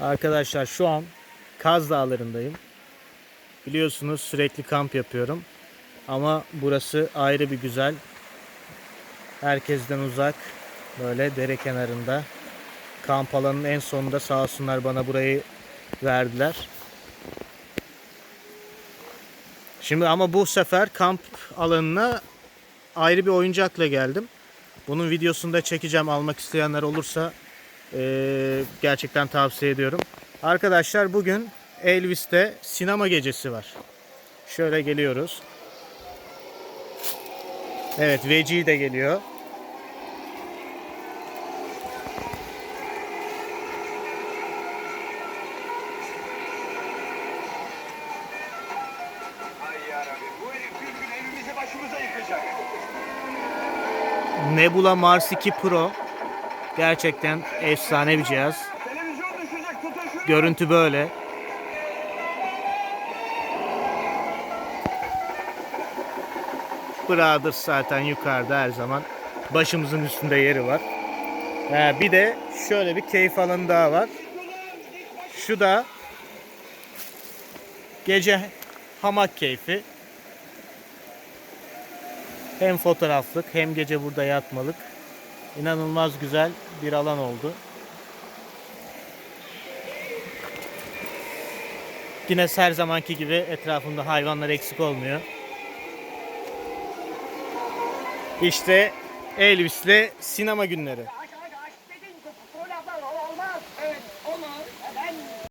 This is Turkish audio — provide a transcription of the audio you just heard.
Arkadaşlar şu an Kaz Dağları'ndayım. Biliyorsunuz sürekli kamp yapıyorum. Ama burası ayrı bir güzel. Herkesten uzak. Böyle dere kenarında. Kamp alanının en sonunda sağ olsunlar bana burayı verdiler. Şimdi ama bu sefer kamp alanına ayrı bir oyuncakla geldim. Bunun videosunu da çekeceğim. Almak isteyenler olursa eee, gerçekten tavsiye ediyorum. Arkadaşlar bugün Elvis'te sinema gecesi var. Şöyle geliyoruz. Evet Veci de geliyor. Nebula Mars 2 Pro. Gerçekten efsane bir cihaz. Görüntü böyle. Brothers zaten yukarıda her zaman. Başımızın üstünde yeri var. Ha, bir de şöyle bir keyif alanı daha var. Şu da gece hamak keyfi. Hem fotoğraflık hem gece burada yatmalık inanılmaz güzel bir alan oldu. Yine her zamanki gibi etrafında hayvanlar eksik olmuyor. İşte Elvis'le sinema günleri.